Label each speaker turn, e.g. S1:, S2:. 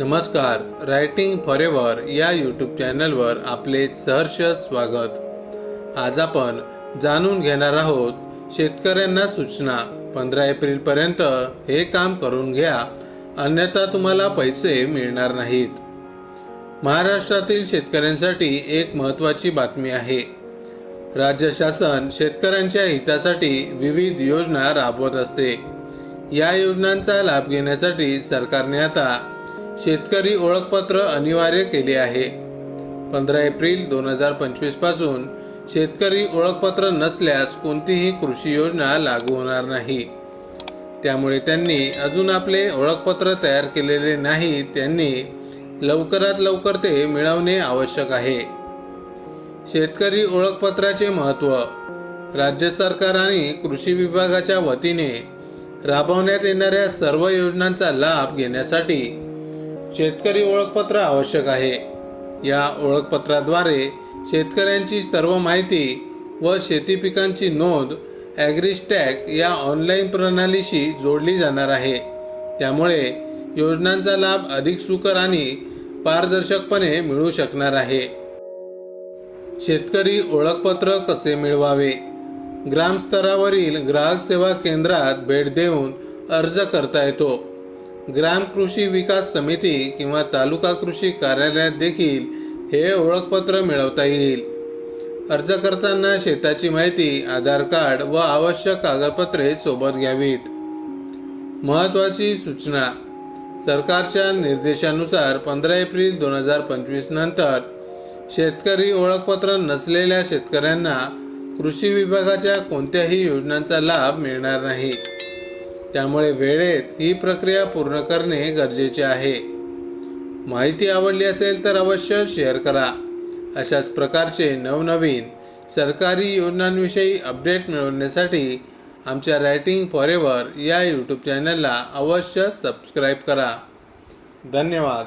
S1: नमस्कार writing for ever या YouTube चॅनलवर आपले सहर्ष स्वागत. आज आपण जाणून घेणार आहोत शेतकऱ्यांना सूचना. पंधरा एप्रिलपर्यंत हे काम करून घ्या अन्यथा तुम्हाला पैसे मिळणार नाहीत. महाराष्ट्रातील शेतकऱ्यांसाठी एक महत्त्वाची बातमी आहे. राज्य शासन शेतकऱ्यांच्या हितासाठी विविध योजना राबवत असते. या योजनांचा लाभ घेण्यासाठी सरकारने आता शेतकरी ओळखपत्र अनिवार्य केले आहे. पंधरा एप्रिल दोन हजार पंचवीसपासून शेतकरी ओळखपत्र नसल्यास कोणतीही कृषी योजना लागू होणार नाही. त्यामुळे त्यांनी अजून आपले ओळखपत्र तयार केलेले नाही त्यांनी लवकरात लवकर ते मिळवणे आवश्यक आहे. शेतकरी ओळखपत्राचे महत्त्व राज्य सरकार आणि कृषी विभागाच्या वतीने राबवण्यात येणाऱ्या सर्व योजनांचा लाभ घेण्यासाठी शेतकरी ओळखपत्र आवश्यक आहे. या ओळखपत्राद्वारे शेतकऱ्यांची सर्व माहिती व शेती पिकांची नोंद ॲग्रीस्टॅक या ऑनलाईन प्रणालीशी जोडली जाणार आहे. त्यामुळे योजनांचा लाभ अधिक सुकर आणि पारदर्शकपणे मिळू शकणार आहे. शेतकरी ओळखपत्र कसे मिळवावे? ग्रामस्तरावरील ग्राहक सेवा केंद्रात भेट देऊन अर्ज करता येतो. ग्राम कृषी विकास समिती किंवा तालुका कृषी कार्यालयात देखील हे ओळखपत्र मिळवता येईल. अर्ज करताना शेताची माहिती आधार कार्ड व आवश्यक कागदपत्रे सोबत घ्यावीत. महत्त्वाची सूचना. सरकारच्या निर्देशानुसार पंधरा एप्रिल दोन हजार पंचवीस नंतर शेतकरी ओळखपत्र नसलेल्या शेतकऱ्यांना कृषी विभागाच्या कोणत्याही योजनांचा लाभ मिळणार नाही. त्यामुळे वेळेत ही प्रक्रिया पूर्ण करणे गरजेचे आहे. माहिती आवडली असेल तर अवश्य शेअर करा. अशाच प्रकारचे नवनवीन सरकारी योजनांविषयी अपडेट मिळवण्यासाठी आमच्या रायटिंग फॉरेवर या यूट्यूब चॅनलला अवश्य सबस्क्राईब करा. धन्यवाद.